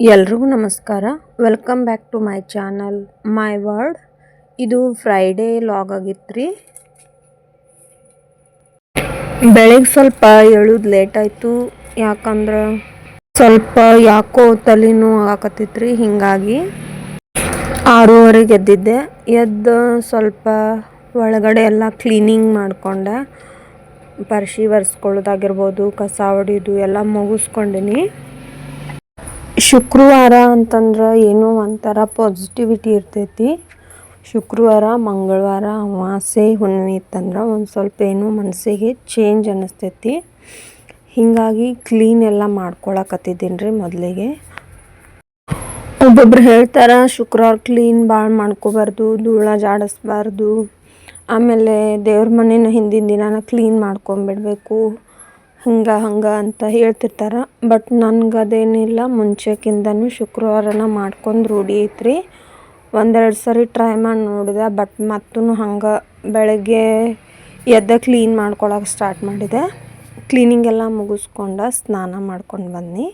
ಎಲ್ರಿಗೂ ನಮಸ್ಕಾರ. Welcome back to my channel my word ಇದು ಫ್ರೈಡೇ ಲಾಗ್ ಆಗಿತ್ತು ಬೆಳಗ್ಗೆ ಸ್ವಲ್ಪ ಏಳೋದು ಲೇಟ್ ಆಯಿತು. ಯಾಕಂದ್ರೆ ಸ್ವಲ್ಪ ಯಾಕೋ ತಲೆನೂ ಆಗಕತ್ತಿತ್ತು ರೀ ಹಿಂಗಾಗಿ ಆರೂವರೆಗೆ ಎದ್ದಿದ್ದೆ ಎದ್ದು ಸ್ವಲ್ಪ ಒಳಗಡೆ ಎಲ್ಲ ಕ್ಲೀನಿಂಗ್ ಮಾಡಿಕೊಂಡೆ ಪರ್ಶಿ ಒರೆಸ್ಕೊಳ್ಳೋದಾಗಿರ್ಬೋದು, ಕಸ ಹೊಡಿದು ಎಲ್ಲ ಮುಗಿಸ್ಕೊಂಡಿನಿ. ಶುಕ್ರವಾರ ಅಂತಂದ್ರೆ ಏನೋ ಒಂಥರ ಪಾಸಿಟಿವಿಟಿ ಇರ್ತೈತಿ. ಶುಕ್ರವಾರ, ಮಂಗಳವಾರ ಅಮಾವಾಸ್ಯೆ ಹುಣ್ಣಿಮೆ ಇತ್ತಂದ್ರೆ ಒಂದು ಸ್ವಲ್ಪ ಏನೋ ಮನಸ್ಸಿಗೆ ಚೇಂಜ್ ಅನ್ನಿಸ್ತೈತಿ ಹೀಗಾಗಿ ಕ್ಲೀನ್ ಎಲ್ಲ ಮಾಡ್ಕೊಳಕತ್ತಿದ್ದೀನಿ ರೀ ಮೊದಲಿಗೆ. ಒಬ್ಬೊಬ್ರು ಹೇಳ್ತಾರೆ, ಶುಕ್ರವಾರ ಕ್ಲೀನ್ ಭಾಳ ಮಾಡ್ಕೋಬಾರ್ದು, ಧೂಳ ಜಾಡಿಸ್ಬಾರ್ದು. ಆಮೇಲೆ ದೇವ್ರ ಮನೇನ ಹಿಂದಿನ ದಿನ ಕ್ಲೀನ್ ಮಾಡ್ಕೊಂಬಿಡ್ಬೇಕು. ಹಂಗೆ ಹಂಗೆ ಅಂತ ಹೇಳ್ತಿರ್ತಾರೆ. ಬಟ್ ನನ್ಗೆ ಅದೇನಿಲ್ಲ. ಮುಂಚೆಕಿಂದನೂ ಶುಕ್ರವಾರನ ಮಾಡ್ಕೊಂಡು ರೂಢಿ ಐತ್ರಿ. ಒಂದೆರಡು ಸರಿ ಟ್ರೈ ಮಾಡಿ ನೋಡಿದೆ. ಬಟ್ ಮತ್ತೂ ಹಂಗೆ ಬೆಳಗ್ಗೆ ಎದ್ದ ಕ್ಲೀನ್ ಮಾಡ್ಕೊಳಕ್ಕೆ ಸ್ಟಾರ್ಟ್ ಮಾಡಿದೆ. ಕ್ಲೀನಿಂಗ್ ಎಲ್ಲ ಮುಗಿಸ್ಕೊಂಡು ಸ್ನಾನ ಮಾಡ್ಕೊಂಡು ಬನ್ನಿ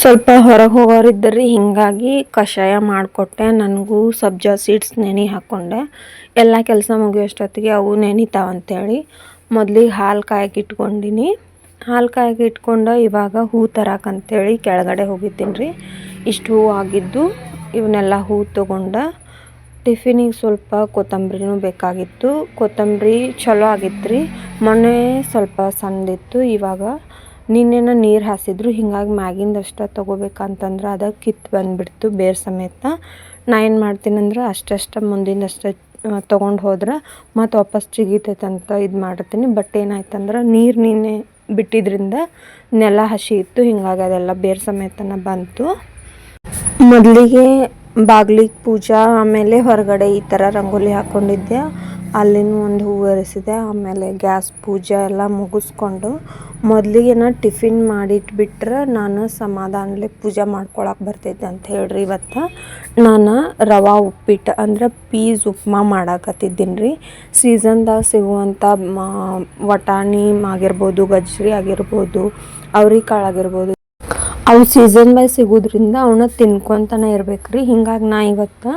ಸ್ವಲ್ಪ ಹೊರಗೆ ಹೋಗೋರಿದ್ದರಿ, ಹಿಂಗಾಗಿ ಕಷಾಯ ಮಾಡಿಕೊಟ್ಟೆ. ನನಗೂ ಸಬ್ಜಾ ಸೀಡ್ಸ್ ನೆನೆ ಹಾಕ್ಕೊಂಡೆ ಎಲ್ಲ ಕೆಲಸ ಮುಗಿಯೋಷ್ಟೊತ್ತಿಗೆ ಅವು ನೆನಿತಾವಂತೇಳಿ. ಮೊದಲಿಗೆ ಹಾಲು ಕಾಯಕ್ಕೆ ಇಟ್ಕೊಂಡಿನಿ. ಹಾಲು ಕಾಯಕ್ಕೆ ಇಟ್ಕೊಂಡು ಇವಾಗ ಹೂ ತರಕಂತೇಳಿ ಕೆಳಗಡೆ ಹೋಗಿದ್ದೀನಿ ರೀ ಇಷ್ಟು ಹೂ ಆಗಿದ್ದು ಇವನ್ನೆಲ್ಲ ಹೂ ತೊಗೊಂಡು ಟಿಫಿನಿಗೆ ಸ್ವಲ್ಪ ಕೊತ್ತಂಬರಿನೂ ಬೇಕಾಗಿತ್ತು. ಕೊತ್ತಂಬರಿ ಚಲೋ ಆಗಿತ್ತು ರೀ ಮೊನ್ನೆ ಸ್ವಲ್ಪ ಸಣ್ಣದಿತ್ತು ಇವಾಗ ನಿನ್ನೆನ ನೀರು ಹಾಸಿದ್ರು. ಹಿಂಗಾಗಿ ಮ್ಯಾಗಿಂದಷ್ಟು ತೊಗೋಬೇಕಂತಂದ್ರೆ ಅದಕ್ಕೆ ಕಿತ್ತು ಬಂದುಬಿಡ್ತು ಬೇರೆ ಸಮೇತ. ನಾ ಏನು ಮಾಡ್ತೀನಂದ್ರೆ ಅಷ್ಟಷ್ಟು ಮುಂದಿಂದಷ್ಟು ತೊಗೊಂಡು ಹೋದ್ರೆ ಮತ್ತು ವಾಪಸ್ ಜಿಗಿತೈತೆ ಅಂತ ಇದು ಮಾಡಿರ್ತೀನಿ ಬಟ್ ಏನಾಯ್ತಂದ್ರೆ ನೀರು ನಿನ್ನೆ ಬಿಟ್ಟಿದ್ರಿಂದ ನೆಲ ಹಸಿ ಇತ್ತು, ಹಿಂಗಾಗಿ ಅದೆಲ್ಲ ಬೇರೆ ಸಮೇತನ ಬಂತು. ಮೊದಲಿಗೆ ಬಾಗ್ಲಿಗೆ ಪೂಜಾ ಆಮೇಲೆ ಹೊರಗಡೆ ಈ ಥರ ರಂಗೋಲಿ ಹಾಕ್ಕೊಂಡಿದ್ದೆ ಅಲ್ಲಿನೂ ಒಂದು ಹೂವು ಎರೆಸಿದೆ ಆಮೇಲೆ ಗ್ಯಾಸ್ ಪೂಜೆ ಎಲ್ಲ ಮುಗಿಸ್ಕೊಂಡು ಮೊದಲಿಗೆ ನಾ ಟಿಫಿನ್ ಮಾಡಿಟ್ಬಿಟ್ರೆ ನಾನು ಸಮಾಧಾನಲೆ ಪೂಜೆ ಮಾಡ್ಕೊಳಕ್ಕೆ ಬರ್ತೈತೆ ಅಂತ ಹೇಳ್ರಿ ಇವತ್ತು. ನಾನು ರವಾ ಉಪ್ಪಿಟ್ಟು ಅಂದ್ರೆ ಪೀಸ್ ಉಪ್ಮಾ ಮಾಡಾಕತ್ತಿದ್ದೀನಿ ರೀ. ಸೀಸನ್ದಾಗ ಸಿಗುವಂಥ ವಟಾಣಿ ಆಗಿರ್ಬೋದು, ಗಜ್ರಿ ಆಗಿರ್ಬೋದು, ಅವ್ರಿಕಾಳು ಆಗಿರ್ಬೋದು. ಅವು ಸೀಸನ್ ಬೈ ಸಿಗೋದ್ರಿಂದ ಅವನ್ನ ತಿನ್ಕೊತಾನೆ ಇರ್ಬೇಕು ರೀ. ಹಿಂಗಾಗಿ ನಾ ಇವತ್ತು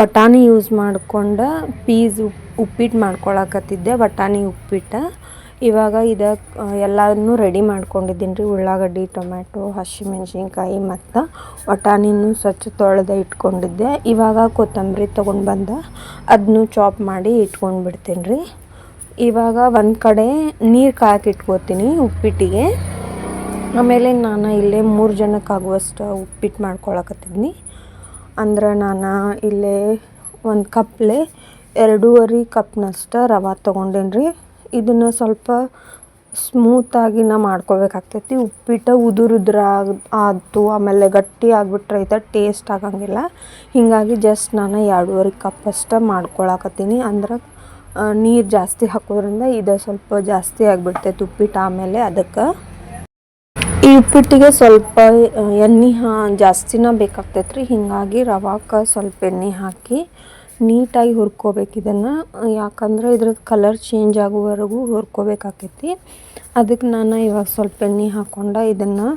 ವಟಾಣಿ ಯೂಸ್ ಮಾಡ್ಕೊಂಡು ಪೀಸ್ ಉಪ್ಪಿಟ್ಟು ಮಾಡ್ಕೊಳಕತ್ತಿದ್ದೆ. ವಟಾಣಿ ಉಪ್ಪಿಟ್ಟು. ಇವಾಗ ಇದಕ್ಕೆ ಎಲ್ಲನೂ ರೆಡಿ ಮಾಡ್ಕೊಂಡಿದ್ದೀನಿ ರೀ. ಉಳ್ಳಾಗಡ್ಡಿ, ಟೊಮ್ಯಾಟೊ, ಹಸಿಮೆಣ್ಸಿನ್ಕಾಯಿ ಮತ್ತು ವಟಾಣಿನೂ ಸ್ವಚ್ಛ ತೊಳೆದು ಇಟ್ಕೊಂಡಿದ್ದೆ. ಇವಾಗ ಕೊತ್ತಂಬರಿ ತೊಗೊಂಡು ಬಂದ ಅದನ್ನು ಚಾಪ್ ಮಾಡಿ ಇಟ್ಕೊಂಡು ಬಿಡ್ತೀನಿ ರೀ. ಇವಾಗ ಒಂದು ಕಡೆ ನೀರು ಕಾಯಕ್ಕಿಟ್ಕೋತೀನಿ ಉಪ್ಪಿಟ್ಟಿಗೆ. ಆಮೇಲೆ ನಾನು ಇಲ್ಲೇ ಮೂರು ಜನಕ್ಕಾಗುವಷ್ಟು ಉಪ್ಪಿಟ್ಟು ಮಾಡ್ಕೊಳಕತ್ತಿದ್ನಿ. ಅಂದ್ರೆ ನಾನು ಇಲ್ಲೇ ಒಂದು ಕಪ್ಲೆ ಎರಡೂವರೆ ಕಪ್ನಷ್ಟು ರವೆ ತೊಗೊಂಡೇನಿ ರೀ ಇದನ್ನು ಸ್ವಲ್ಪ ಸ್ಮೂತಾಗಿ ನಾ ಮಾಡ್ಕೋಬೇಕಾಗ್ತೈತಿ. ಉಪ್ಪಿಟ್ಟು ಉದುರು ಆಯ್ತು ಆಮೇಲೆ ಗಟ್ಟಿ ಆಗಿಬಿಟ್ರೆ ಇದು ಟೇಸ್ಟ್ ಆಗಂಗಿಲ್ಲ. ಹೀಗಾಗಿ ಜಸ್ಟ್ ನಾನು ಎರಡೂವರೆ ಕಪ್ ಅಷ್ಟೇ ಮಾಡ್ಕೊಳಕತ್ತೀನಿ. ಅಂದ್ರೆ ನೀರು ಜಾಸ್ತಿ ಹಾಕೋದ್ರಿಂದ ಇದು ಸ್ವಲ್ಪ ಜಾಸ್ತಿ ಆಗಿಬಿಡ್ತೈತೆ ಉಪ್ಪಿಟ್ಟು ಆಮೇಲೆ ಅದಕ್ಕೆ. ಈ ಉಪ್ಪಿಟ್ಟಿಗೆ ಸ್ವಲ್ಪ ಎಣ್ಣೆ ಹಾ, ಜಾಸ್ತಿನ ಬೇಕಾಗ್ತೈತೆ ರೀ ಹೀಗಾಗಿ ರವಾಕ್ಕೆ ಸ್ವಲ್ಪ ಎಣ್ಣೆ ಹಾಕಿ ನೀಟಾಗಿ ಹುರ್ಕೋಬೇಕು ಇದನ್ನು. ಯಾಕಂದ್ರೆ ಇದ್ರದ್ದು ಕಲರ್ ಚೇಂಜ್ ಆಗುವವರೆಗೂ ಹುರ್ಕೋಬೇಕಾಕೈತಿ. ಅದಕ್ಕೆ ನಾನು ಇವಾಗ ಸ್ವಲ್ಪ ಎಣ್ಣೆ ಹಾಕ್ಕೊಂಡು ಇದನ್ನು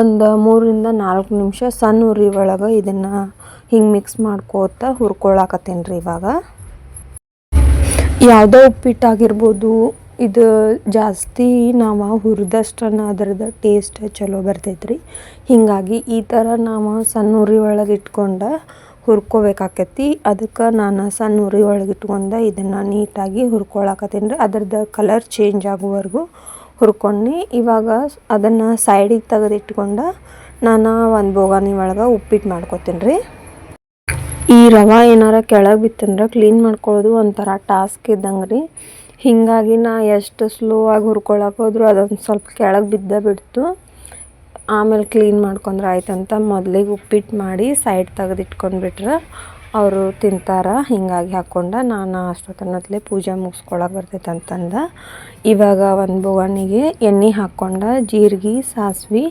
ಒಂದು ಮೂರರಿಂದ ನಾಲ್ಕು ನಿಮಿಷ ಸಣ್ಣ ಉರಿ ಒಳಗೆ ಇದನ್ನು ಹಿಂಗೆ ಮಿಕ್ಸ್ ಮಾಡ್ಕೋತ ಹುರ್ಕೊಳಕತ್ತೇನೆ ರೀ ಇವಾಗ. ಯಾವುದೋ ಉಪ್ಪಿಟ್ಟಾಗಿರ್ಬೋದು, ಇದು ಜಾಸ್ತಿ ನಾವು ಹುರಿದಷ್ಟನ ಅದ್ರದ್ದು ಟೇಸ್ಟ್ ಚಲೋ ಬರ್ತೈತೆ ರೀ ಹೀಗಾಗಿ ಈ ಥರ ನಾವು ಸಣ್ಣ ಉರಿ ಒಳಗೆ ಇಟ್ಕೊಂಡು ಹುರ್ಕೋಬೇಕಾಕೈತಿ. ಅದಕ್ಕೆ ನಾನು ಸಣ್ಣ ಉರಿ ಒಳಗೆ ಇಟ್ಕೊಂಡು ಇದನ್ನು ನೀಟಾಗಿ ಹುರ್ಕೊಳಕತ್ತೀನಿ ರೀ ಅದ್ರದ್ದು ಕಲರ್ ಚೇಂಜ್ ಆಗುವವರೆಗೂ ಹುರ್ಕೊಂಡು ಇವಾಗ ಅದನ್ನು ಸೈಡಿಗೆ ತೆಗೆದಿಟ್ಕೊಂಡು ನಾನು ಒಂದು ಬೋಗಾನಿ ಒಳಗೆ ಉಪ್ಪಿಟ್ಟು ಮಾಡ್ಕೊತೀನಿ ರೀ ಈ ರವೆ ಏನಾರ ಕೆಳಗೆ ಬಿತ್ತಂದ್ರೆ ಕ್ಲೀನ್ ಮಾಡ್ಕೊಳ್ಳೋದು ಒಂಥರ ಟಾಸ್ಕ್ ಇದ್ದಂಗೆ ರೀ ಹೀಗಾಗಿ ನಾ ಎಷ್ಟು ಸ್ಲೋ ಆಗಿ ಹುರ್ಕೊಳಕ್ಕೆ ಹೋದ್ರು ಅದೊಂದು ಸ್ವಲ್ಪ ಕೆಳಗೆ ಬಿದ್ದೇ ಬಿಡ್ತು. ಆಮೇಲೆ ಕ್ಲೀನ್ ಮಾಡ್ಕೊಂಡ್ರೆ ಆಯ್ತಂತ ಮೊದಲಿಗೆ ಉಪ್ಪಿಟ್ಟು ಮಾಡಿ ಸೈಡ್ ತೆಗೆದಿಟ್ಕೊಂಡ್ಬಿಟ್ರೆ ಅವರು ತಿಂತಾರೆ. ಹೀಗಾಗಿ ಹಾಕ್ಕೊಂಡು ನಾನು ಅಷ್ಟೊತ್ತನತ್ಲೆ ಪೂಜೆ ಮುಗಿಸ್ಕೊಳಕ್ಕೆ ಬರ್ತೈತೆ ಅಂತಂದು. ಇವಾಗ ಒಂದು ಬೋಗಣಿಗೆ ಎಣ್ಣೆ ಹಾಕ್ಕೊಂಡು ಜೀರಿಗೆ, ಸಾಸ್ವೆ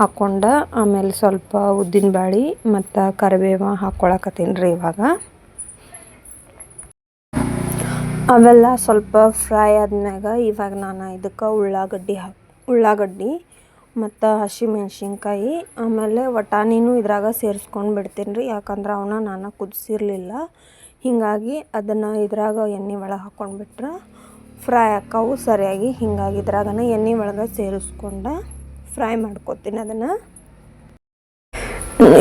ಹಾಕ್ಕೊಂಡು ಆಮೇಲೆ ಸ್ವಲ್ಪ ಉದ್ದಿನ ಬ್ಯಾಳೆ ಮತ್ತು ಕರಿಬೇವ ಹಾಕ್ಕೊಳಕತ್ತೀನಿ ರೀ ಇವಾಗ. ಅವೆಲ್ಲ ಸ್ವಲ್ಪ ಫ್ರೈ ಆದ್ಮ್ಯಾಗ ಇವಾಗ ನಾನು ಇದಕ್ಕೆ ಉಳ್ಳಾಗಡ್ಡಿ ಹಾಕಿ, ಉಳ್ಳಾಗಡ್ಡಿ ಮತ್ತು ಹಸಿಮೆಣ್ಸಿನ್ಕಾಯಿ ಆಮೇಲೆ ವಟಾಣಿನೂ ಇದ್ರಾಗ ಸೇರಿಸ್ಕೊಂಡು ಬಿಡ್ತೀನಿ ರೀ. ಯಾಕಂದ್ರೆ ಅವನ್ನ ನಾನು ಕುದಿಸಿರ್ಲಿಲ್ಲ. ಹೀಗಾಗಿ ಅದನ್ನು ಇದ್ರಾಗ ಎಣ್ಣೆ ಒಳಗೆ ಹಾಕ್ಕೊಂಡ್ಬಿಟ್ರೆ ಫ್ರೈ ಹಾಕವು ಸರಿಯಾಗಿ ಹೀಗಾಗಿ ಇದ್ರಾಗನ ಎಣ್ಣೆ ಒಳಗೆ ಸೇರಿಸ್ಕೊಂಡು ಫ್ರೈ ಮಾಡ್ಕೊತೀನಿ ಅದನ್ನು.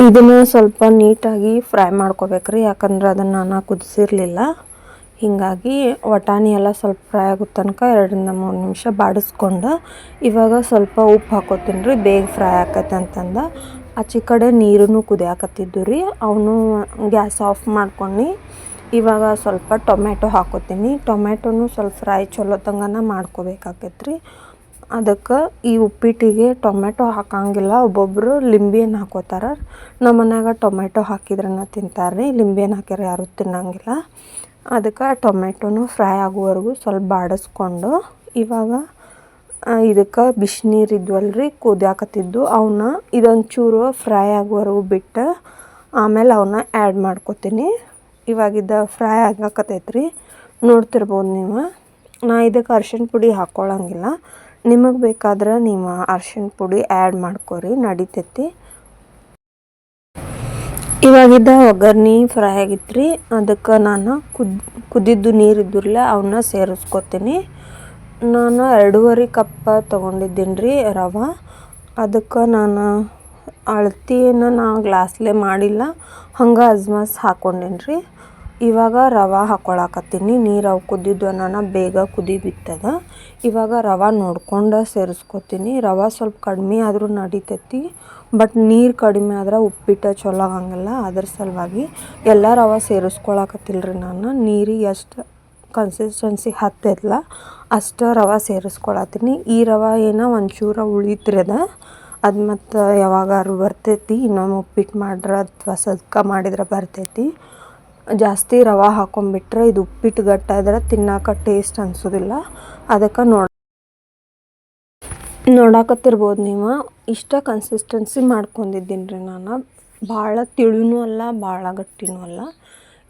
ಇದನ್ನು ಸ್ವಲ್ಪ ನೀಟಾಗಿ ಫ್ರೈ ಮಾಡ್ಕೋಬೇಕ್ರಿ. ಯಾಕಂದ್ರೆ ಅದನ್ನು ನಾನು ಕುದಿಸಿರ್ಲಿಲ್ಲ. ಹೀಗಾಗಿ ವಟಾಣಿ ಎಲ್ಲ ಸ್ವಲ್ಪ ಫ್ರೈ ಆಗೋ ತನಕ ಎರಡರಿಂದ ಮೂರು ನಿಮಿಷ ಬಾಡಿಸ್ಕೊಂಡು ಇವಾಗ ಸ್ವಲ್ಪ ಉಪ್ಪು ಹಾಕೋತೀನಿ ರೀ, ಬೇಗ ಫ್ರೈ ಆಕೈತೆ ಅಂತಂದು. ಆಚೆ ಕಡೆ ನೀರೂ ಕುದಿಯಾಕತ್ತಿದ್ದು ರೀ, ಅವನು ಗ್ಯಾಸ್ ಆಫ್ ಮಾಡ್ಕೊಂಡು. ಇವಾಗ ಸ್ವಲ್ಪ ಟೊಮೆಟೊ ಹಾಕೋತೀನಿ. ಟೊಮ್ಯಾಟೊನು ಸ್ವಲ್ಪ ಫ್ರೈ ಚಲೋ ತಂಗನ ಮಾಡ್ಕೋಬೇಕಾಕೈತೆ ರೀ. ಅದಕ್ಕೆ ಈ ಉಪ್ಪಿಟ್ಟಿಗೆ ಟೊಮೆಟೊ ಹಾಕಂಗಿಲ್ಲ ಒಬ್ಬೊಬ್ಬರು ಲಿಂಬಿಯನ್ನು ಹಾಕೋತಾರ. ನಮ್ಮ ಮನ್ಯಾಗ ಟೊಮೆಟೊ ಹಾಕಿದ್ರನ್ನ ತಿಂತಾರೆ ರೀ ಲಿಂಬಿಯನ್ನು ಹಾಕ್ಯಾರ ಯಾರೂ ತಿನ್ನಂಗಿಲ್ಲ. ಅದಕ್ಕೆ ಟೊಮೆಟೊನು ಫ್ರೈ ಆಗುವವರೆಗೂ ಸ್ವಲ್ಪ ಬಾಡಿಸ್ಕೊಂಡು ಇವಾಗ ಇದಕ್ಕೆ ಬಿಸಿನೀರು ರೀ ಕುದಿಯಾಕತ್ತಿದ್ದು ಅವನ್ನ ಇದೊಂಚೂರು ಫ್ರೈ ಆಗುವವರೆಗೂ ಬಿಟ್ಟು ಆಮೇಲೆ ಅವನ್ನ ಆ್ಯಡ್ ಮಾಡ್ಕೊತೀನಿ. ಇವಾಗಿದ್ದ ಫ್ರೈ ಆಗಾಕತ್ತೈತೆ ರೀ ನೋಡ್ತಿರ್ಬೋದು ನೀವು. ನಾ ಇದಕ್ಕೆ ಅರ್ಶಿನ ಪುಡಿ ಹಾಕ್ಕೊಳ್ಳಂಗಿಲ್ಲ ನಿಮಗೆ ಬೇಕಾದ್ರೆ ನೀವು ಅರ್ಶಿನ ಪುಡಿ ಆ್ಯಡ್ ಮಾಡ್ಕೊರಿ, ನಡಿತೈತಿ. ಇವಾಗಿದ್ದ ಒಗ್ಗರ್ಣೆ ಫ್ರೈ ಆಗಿತ್ತು ರೀ ಅದಕ್ಕೆ ನಾನು ಕುದ್ ಕುದಿದ್ದು ನೀರು ಇದ್ದಿರಲ್ಲ ಅವನ್ನ ಸೇರಿಸ್ಕೊತೀನಿ. ನಾನು ಎರಡೂವರೆ ಕಪ್ಪ ತೊಗೊಂಡಿದ್ದೀನಿ ರೀ ರವೆ. ಅದಕ್ಕೆ ನಾನು ಅಳತಿಯನ್ನು ನಾ ಗ್ಲಾಸ್ಲೆ ಮಾಡಿಲ್ಲ. ಹಂಗೆ ಅಜ್ಮಾಸ್ ಹಾಕ್ಕೊಂಡೇನಿ ರೀ ಇವಾಗ ರವೆ ಹಾಕ್ಕೊಳಕತ್ತೀನಿ ನೀರು ಅವು ಕುದ್ದಿದ್ದು ನಾನು ಬೇಗ ಕುದಿ ಬಿತ್ತದ. ಇವಾಗ ರವೆ ನೋಡ್ಕೊಂಡು ಸೇರಿಸ್ಕೊತೀನಿ. ರವೆ ಸ್ವಲ್ಪ ಕಡಿಮೆ ಆದರೂ ನಡಿತೈತಿ, ಬಟ್ ನೀರು ಕಡಿಮೆ ಆದ್ರೆ ಉಪ್ಪಿಟ್ಟು ಚಲೋ ಆಗಂಗಿಲ್ಲ. ಅದ್ರ ಸಲುವಾಗಿ ಎಲ್ಲ ರವೆ ರೀ ನಾನು. ನೀರಿಗೆ ಎಷ್ಟು ಕನ್ಸಿಸ್ಟೆನ್ಸಿ ಹತ್ತೈತಲ್ಲ ಅಷ್ಟು ರವೆ ಸೇರಿಸ್ಕೊಳತ್ತೀನಿ. ಈ ರವೆ ಏನೋ ಒಂಚೂರು ಉಳಿತ್ರದ, ಅದ ಮತ್ತು ಯಾವಾಗಾದ್ರು ಬರ್ತೈತಿ. ಇನ್ನೊಮ್ಮೆ ಉಪ್ಪಿಟ್ಟು ಮಾಡ್ರೆ ಅಥವಾ ಸದ್ಕ ಮಾಡಿದ್ರೆ ಬರ್ತೈತಿ. ಜಾಸ್ತಿ ರವೆ ಹಾಕೊಂಡ್ಬಿಟ್ರೆ ಇದು ಉಪ್ಪಿಟ್ಟು ಗಟ್ಟಾದ್ರೆ ತಿನ್ನಾಕ ಟೇಸ್ಟ್ ಅನ್ಸೋದಿಲ್ಲ. ಅದಕ್ಕೆ ನೋಡಿ ನೋಡಾಕತ್ತಿರ್ಬೋದು ನೀವು. ಇಷ್ಟ ಕನ್ಸಿಸ್ಟೆನ್ಸಿ ಮಾಡ್ಕೊಂಡಿದ್ದೀನಿ ರೀ ನಾನು. ಭಾಳ ತಿಳಿನೂ ಅಲ್ಲ, ಭಾಳ ಗಟ್ಟಿನೂ ಅಲ್ಲ.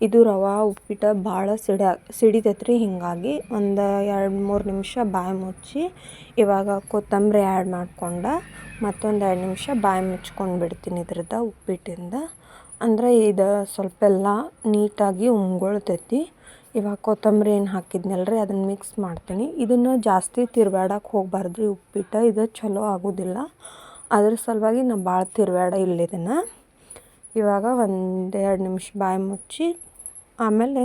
ಇದು ರವೆ, ಉಪ್ಪಿಟ್ಟು ಭಾಳ ಸಿಡ್ಯಾ ಸಿಡಿತೈತ್ರಿ ಹೀಗಾಗಿ. ಒಂದು ಎರಡು ಮೂರು ನಿಮಿಷ ಬಾಯಿ ಮುಚ್ಚಿ, ಇವಾಗ ಕೊತ್ತಂಬರಿ ಆ್ಯಡ್ ಮಾಡಿಕೊಂಡ ಮತ್ತೊಂದು ಎರಡು ನಿಮಿಷ ಬಾಯಿ ಮುಚ್ಕೊಂಡು ಬಿಡ್ತೀನಿ ಇದ್ರದ್ದು ಉಪ್ಪಿಟ್ಟಿಂದ. ಅಂದರೆ ಇದು ಸ್ವಲ್ಪ ಎಲ್ಲ ನೀಟಾಗಿ ಉಂಗೊಳ್ತೈತಿ ಇವಾಗ ಕೊತ್ತಂಬರಿ ಏನು ಹಾಕಿದ್ನಲ್ಲ ರೀ ಅದನ್ನು ಮಿಕ್ಸ್ ಮಾಡ್ತೀನಿ. ಇದನ್ನು ಜಾಸ್ತಿ ತಿರ್ವ್ಯಾಡಕ್ಕೆ ಹೋಗಬಾರ್ದು ರೀ ಉಪ್ಪಿಟ್ಟು ಇದು ಚಲೋ ಆಗೋದಿಲ್ಲ. ಅದ್ರ ಸಲುವಾಗಿ ನಾ ಭಾಳ ತಿರ್ವ್ಯಾಡ ಇಲ್ಲ ಇದನ್ನು. ಇವಾಗ ಒಂದೆರಡು ನಿಮಿಷ ಬಾಯಿ ಮುಚ್ಚಿ, ಆಮೇಲೆ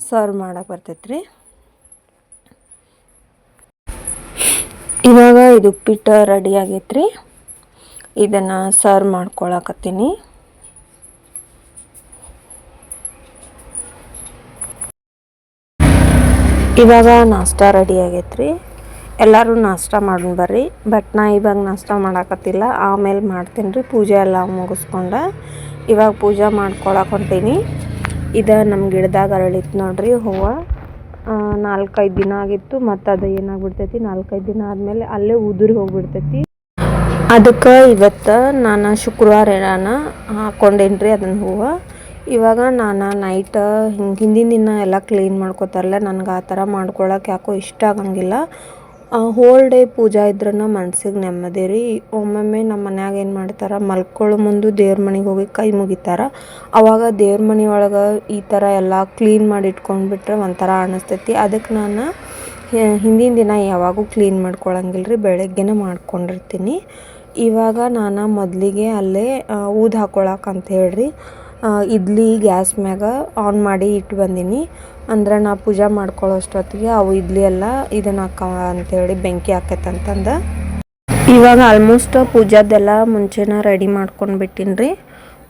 ಸರ್ವ್ ಮಾಡೋಕೆ ಬರ್ತೈತೆ ರೀ ಇವಾಗ ಇದು ಉಪ್ಪಿಟ್ಟು ರೆಡಿ ಆಗೈತೆ ರೀ ಇದನ್ನು ಸರ್ವ್ ಮಾಡ್ಕೊಳಕತ್ತೀನಿ. ಇವಾಗ ನಾಷ್ಟ ರೆಡಿ ಆಗೈತೆ ರೀ ಎಲ್ಲರೂ ನಾಷ್ಟ ಮಾಡೋಣ ಬರ್ರಿ. ಬಟ್ ನಾ ಇವಾಗ ನಾಷ್ಟ ಮಾಡಾಕತ್ತಿಲ್ಲ. ಆಮೇಲೆ ಮಾಡ್ತೀನಿ ರೀ ಪೂಜೆ ಎಲ್ಲ ಮುಗಿಸ್ಕೊಂಡು ಇವಾಗ ಪೂಜೆ ಮಾಡ್ಕೊಳಕ್ಕೆ ಹೊಂಟೀನಿ. ಇದು ನಮ್ಮ ಗಿಡದಾಗ ಅರಳಿತ್ತು ನೋಡ್ರಿ ಹೂವು. ನಾಲ್ಕೈದು ದಿನ ಆಗಿತ್ತು. ಮತ್ತು ಅದು ಏನಾಗ್ಬಿಡ್ತೈತಿ? ನಾಲ್ಕೈದು ದಿನ ಆದಮೇಲೆ ಅಲ್ಲೇ ಉದುರಿ ಹೋಗ್ಬಿಡ್ತೈತಿ. ಅದಕ್ಕೆ ಇವತ್ತು ನಾನು ಶುಕ್ರವಾರ ಏನಾನ ಹಾಕ್ಕೊಂಡೇನ್ರಿ ಅದನ್ನ ಹೂವು. ಇವಾಗ ನಾನು ನೈಟ್ ಹಿಂಗೆ ಹಿಂದಿನ ದಿನ ಎಲ್ಲ ಕ್ಲೀನ್ ಮಾಡ್ಕೋತಾರಲ್ಲ, ನನಗೆ ಆ ಥರ ಮಾಡ್ಕೊಳಕ್ಕೆ ಯಾಕೋ ಇಷ್ಟ ಆಗಂಗಿಲ್ಲ. ಹೋಲ್ ಡೇ ಪೂಜೆ ಇದ್ರೂ ಮನ್ಸಿಗೆ ನೆಮ್ಮದಿ ರೀ. ಒಮ್ಮೊಮ್ಮೆ ನಮ್ಮ ಮನ್ಯಾಗ ಏನು ಮಾಡ್ತಾರೆ ಮಲ್ಕೊಳ್ಳೋ ಮುಂದೆ ದೇವ್ರ ಮನೆಗೆ ಹೋಗಿ ಕೈ ಮುಗಿತಾರೆ. ಅವಾಗ ದೇವ್ರ ಮನೆ ಒಳಗೆ ಈ ಥರ ಎಲ್ಲ ಕ್ಲೀನ್ ಮಾಡಿ ಇಟ್ಕೊಂಡ್ಬಿಟ್ರೆ ಒಂಥರ ಅನ್ನಿಸ್ತೈತಿ ಅದಕ್ಕೆ ನಾನು ಹಿಂದಿನ ದಿನ ಯಾವಾಗೂ ಕ್ಲೀನ್ ಮಾಡ್ಕೊಳಂಗಿಲ್ಲ ರೀ, ಬೆಳಗ್ಗೆನೇ ಮಾಡ್ಕೊಂಡಿರ್ತೀನಿ. ಇವಾಗ ನಾನು ಮೊದಲಿಗೆ ಅಲ್ಲೇ ಊದು ಹಾಕ್ಕೊಳಕ್ಕೆ ಅಂತ ಹೇಳ್ರಿ. ಇಡ್ಲಿ ಗ್ಯಾಸ್ ಮ್ಯಾಗ ಆನ್ ಮಾಡಿ ಇಟ್ಟು ಬಂದೀನಿ. ಅಂದ್ರೆ ನಾ ಪೂಜೆ ಮಾಡ್ಕೊಳ್ಳೋ ಅಷ್ಟೊತ್ತಿಗೆ ಅವು ಇಡ್ಲಿ ಎಲ್ಲ ಇದನ್ನ ಹಾಕ ಅಂತೇಳಿ ಬೆಂಕಿ ಹಾಕೈತೆ ಅಂತಂದು ಇವಾಗ ಆಲ್ಮೋಸ್ಟ್ ಪೂಜಾದೆಲ್ಲ ಮುಂಚೆನ ರೆಡಿ ಮಾಡ್ಕೊಂಡು ಬಿಟ್ಟಿನಿ ರೀ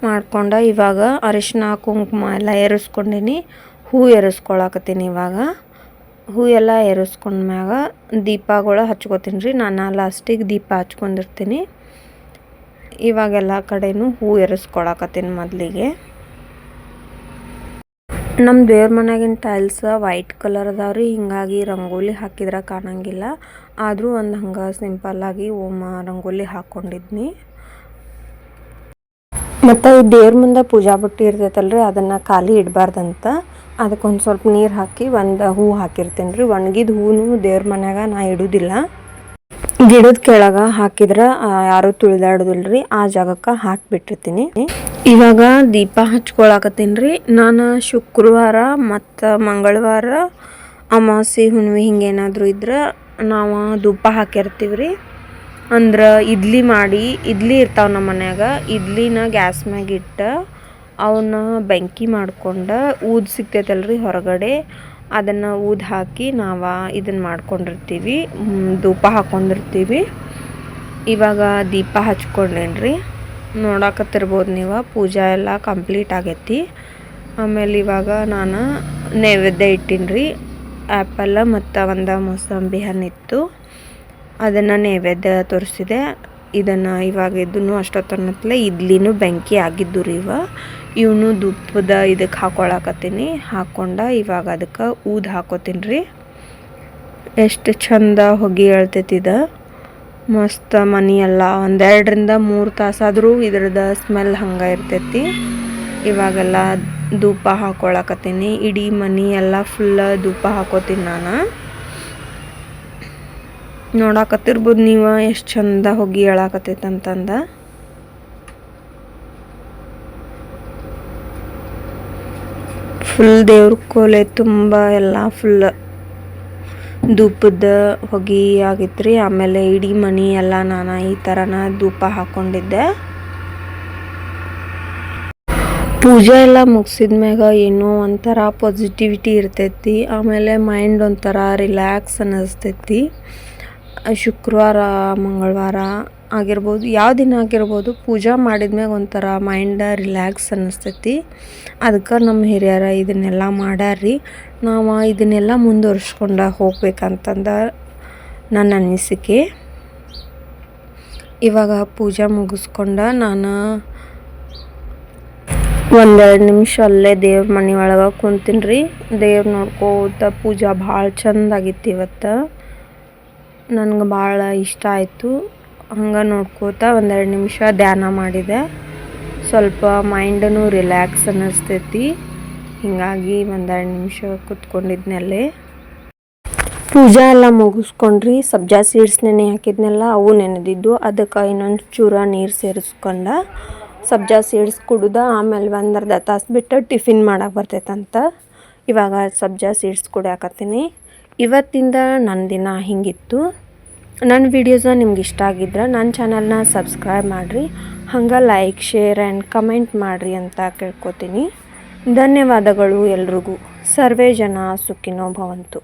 ಮಾಡ್ಕೊಂಡು ಇವಾಗ ಅರಿಶಿನ ಕುಂಕುಮ ಎಲ್ಲ ಏರಿಸ್ಕೊಂಡಿನಿ ಹೂ ಏರಿಸ್ಕೊಳಕತ್ತೀನಿ ಇವಾಗ. ಹೂ ಎಲ್ಲ ಏರಿಸ್ಕೊಂಡ್ಮ್ಯಾಗ ದೀಪಗಳು ಹಚ್ಕೋತೀನಿ ರೀ ನಾನು ಲಾಸ್ಟಿಗೆ ದೀಪ ಹಚ್ಕೊಂಡಿರ್ತೀನಿ. ಇವಾಗೆಲ್ಲ ಕಡೆನೂ ಹೂ ಎರಸ್ಕೊಳಕತ್ತೀನಿ ಮೊದಲಿಗೆ. ನಮ್ಮ ದೇವ್ರ ಮನೆಗಿನ ಟೈಲ್ಸ್ ವೈಟ್ ಕಲರ್ ಅದಾವ್ರಿ, ಹಿಂಗಾಗಿ ರಂಗೋಲಿ ಹಾಕಿದ್ರೆ ಕಾಣಂಗಿಲ್ಲ. ಆದರೂ ಒಂದು ಹಂಗೆ ಸಿಂಪಲ್ಲಾಗಿ ಓಮ ರಂಗೋಲಿ ಹಾಕ್ಕೊಂಡಿದ್ನಿ ಮತ್ತು ದೇವ್ರ ಮುಂದೆ ಪೂಜಾ ಬುಟ್ಟಿ ರೀ ಅದನ್ನು ಖಾಲಿ ಇಡಬಾರ್ದಂತ. ಅದಕ್ಕೊಂದು ಸ್ವಲ್ಪ ನೀರು ಹಾಕಿ ಒಂದು ಹೂ ಹಾಕಿರ್ತೀನಿ ರೀ ಒಣಗಿದ ಹೂನು ದೇವ್ರ ಮನ್ಯಾಗ ನಾ ಇಡೋದಿಲ್ಲ. ಗಿಡದ ಕೆಳಗ ಹಾಕಿದ್ರೆ ಯಾರು ತುಳಿದಾಡುದಿಲ್ರಿ, ಆ ಜಾಗಕ್ಕೆ ಹಾಕಿಬಿಟ್ಟಿರ್ತೀನಿ. ಇವಾಗ ದೀಪ ಹಚ್ಕೊಳಕತ್ತೀನಿ. ನಾನು ಶುಕ್ರವಾರ ಮತ್ತು ಮಂಗಳವಾರ ಅಮಾವಾಸ್ಯೆ ಹುಣ್ವಿ ಹಿಂಗೇನಾದರೂ ಇದ್ರೆ ನಾವು ಧೂಪ ಹಾಕಿರ್ತೀವಿ ರೀ ಅಂದ್ರೆ ಇಡ್ಲಿ ಮಾಡಿ ಇಡ್ಲಿ ಇರ್ತಾವೆ ನಮ್ಮ ಮನ್ಯಾಗ. ಇಡ್ಲಿನ ಗ್ಯಾಸ್ ಮ್ಯಾಗ ಇಟ್ಟು, ಅವನ್ನ ಬೆಂಕಿ ಮಾಡ್ಕೊಂಡು ಊದ್ ಸಿಗ್ತೈತಲ್ರಿ ಹೊರಗಡೆ. ಅದನ್ನು ಊದು ಹಾಕಿ ನಾವು ಇದನ್ನು ಮಾಡ್ಕೊಂಡಿರ್ತೀವಿ ಧೂಪ ಹಾಕ್ಕೊಂಡಿರ್ತೀವಿ ಇವಾಗ ದೀಪ ಹಚ್ಕೊಂಡೇನ್ರಿ? ನೋಡಕತ್ತಿರ್ಬೋದು ನೀವು, ಪೂಜಾ ಎಲ್ಲ ಕಂಪ್ಲೀಟ್ ಆಗೈತಿ. ಆಮೇಲೆ ಇವಾಗ ನಾನು ನೈವೇದ್ಯ ಇಟ್ಟೀನಿ ರೀ ಆ್ಯಪಲ್ಲ ಮತ್ತು ಒಂದು ಮೂಸಂಬಿ ಹಣ್ಣಿತ್ತು ಅದನ್ನು ನೈವೇದ್ಯ ತೋರಿಸಿದೆ. ಇದನ್ನು ಇವಾಗ ಇದನ್ನು ಅಷ್ಟೊತ್ತನತ್ಲೆ ಇಡ್ಲಿನೂ ಬೆಂಕಿ ಆಗಿದ್ದು ರೀ ಇವ. ಇವನು ದುಪ್ಪದ ಇದಕ್ಕೆ ಹಾಕೊಳಕತ್ತೀನಿ. ಹಾಕ್ಕೊಂಡ ಇವಾಗ ಅದಕ್ಕೆ ಊದ್ ಹಾಕೋತೀನಿ ರೀ ಎಷ್ಟು ಚಂದ ಹೊಗೆ ಇದು. ಮಸ್ತ್ ಮನಿ ಎಲ್ಲ. ಒಂದೆರಡರಿಂದ ಮೂರು ತಾಸಾದರೂ ಇದ್ರದ ಸ್ಮೆಲ್ ಹಂಗೆ ಇರ್ತೈತಿ. ಇವಾಗೆಲ್ಲ ಧೂಪ ಹಾಕೊಳಕತ್ತೀನಿ. ಇಡೀ ಮನಿ ಎಲ್ಲ ಫುಲ್ಲ ಧೂಪ ಹಾಕೋತೀನಿ ನಾನು. ನೋಡಾಕತ್ತಿರ್ಬೋದು ನೀವು ಎಷ್ಟು ಚಂದ ಹೊಗೆ ಹೇಳಾಕತ್ತೈತೆ ಅಂತಂದ ಫುಲ್ ದೇವ್ರ ಕೋಲೆ ತುಂಬ ಎಲ್ಲ ಫುಲ್ ಧೂಪದ ಹೊಗೆ ಆಗಿತ್ತು ಆಮೇಲೆ ಇಡೀ ಮನಿ ಎಲ್ಲ ನಾನು ಈ ಥರನ ಧೂಪ ಹಾಕ್ಕೊಂಡಿದ್ದೆ ಪೂಜೆ ಎಲ್ಲ ಮುಗಿಸಿದ ಮ್ಯಾಗ ಏನೋ ಒಂಥರ ಪಾಸಿಟಿವಿಟಿ ಇರ್ತೈತಿ. ಆಮೇಲೆ ಮೈಂಡ್ ಒಂಥರ ರಿಲ್ಯಾಕ್ಸ್ ಅನ್ನಿಸ್ತೈತಿ. ಶುಕ್ರವಾರ, ಮಂಗಳವಾರ ಆಗಿರ್ಬೋದು, ಯಾವ ದಿನ ಆಗಿರ್ಬೋದು, ಪೂಜೆ ಮಾಡಿದ್ಮ್ಯಾಗ ಒಂಥರ ಮೈಂಡ ರಿಲ್ಯಾಕ್ಸ್ ಅನ್ನಿಸ್ತೈತಿ. ಅದಕ್ಕೆ ನಮ್ಮ ಹಿರಿಯರ ಇದನ್ನೆಲ್ಲ ಮಾಡ್ಯಾರ್ರಿ. ನಾವು ಇದನ್ನೆಲ್ಲ ಮುಂದುವರ್ಸ್ಕೊಂಡ ಹೋಗ್ಬೇಕಂತಂದ ನನ್ನ ಅನಿಸಿಕೆ. ಇವಾಗ ಪೂಜೆ ಮುಗಿಸ್ಕೊಂಡ ನಾನು ಒಂದೆರಡು ನಿಮಿಷ ಅಲ್ಲೇ ದೇವ್ರ ಮನೆ ಒಳಗೆ ಕುಂತೀನಿ ರೀ ದೇವ್ರು ನೋಡ್ಕೋತ ಪೂಜೆ ಭಾಳ ಚಂದಾಗಿತ್ತು ಇವತ್ತು. ನನಗೆ ಭಾಳ ಇಷ್ಟ ಆಯಿತು. ಹಂಗೆ ನೋಡ್ಕೋತ ಒಂದೆರಡು ನಿಮಿಷ ಧ್ಯಾನ ಮಾಡಿದೆ. ಸ್ವಲ್ಪ ಮೈಂಡನು ರಿಲ್ಯಾಕ್ಸ್ ಅನ್ನಿಸ್ತೈತಿ. ಹೀಗಾಗಿ ಒಂದೆರಡು ನಿಮಿಷ ಕುತ್ಕೊಂಡಿದ್ನಲ್ಲೇ. ಪೂಜಾ ಎಲ್ಲ ಮುಗಿಸ್ಕೊಂಡ್ರಿ, ಸಬ್ಜಾ ಸೀಡ್ಸ್ ನೆನೆ ಹಾಕಿದ್ನೆಲ್ಲ, ಅವು ನೆನೆದಿದ್ದು, ಅದಕ್ಕೆ ಇನ್ನೊಂದು ಚೂರ ನೀರು ಸೇರಿಸ್ಕೊಂಡ. ಸಬ್ಜಾ ಸೀಡ್ಸ್ ಕುಡ್ದು ಆಮೇಲೆ ಒಂದು ತಾಸು ಬಿಟ್ಟು ಟಿಫಿನ್ ಮಾಡಕ್ಕೆ ಬರ್ತೈತಂತ. ಇವಾಗ ಸಬ್ಜಾ ಸೀಡ್ಸ್ ಕುಡಿಯಾಕತ್ತೀನಿ. ಇವತ್ತಿಂದ ನನ್ನ ದಿನ ಹಿಂಗಿತ್ತು. ನನ್ನ ವೀಡಿಯೋಸ್ನ ನಿಮ್ಗೆ ಇಷ್ಟ ಆಗಿದ್ರೆ ನನ್ನ ಚಾನಲ್ನ ಸಬ್ಸ್ಕ್ರೈಬ್ ಮಾಡಿರಿ. ಹಂಗೆ ಲೈಕ್ ಶೇರ್ ಆ್ಯಂಡ್ ಕಮೆಂಟ್ ಮಾಡಿರಿ ಅಂತ ಕೇಳ್ಕೊತೀನಿ. ಧನ್ಯವಾದಗಳು ಎಲ್ರಿಗೂ. ಸರ್ವೇ ಜನ ಸುಖಿನೋ ಭವಂತು.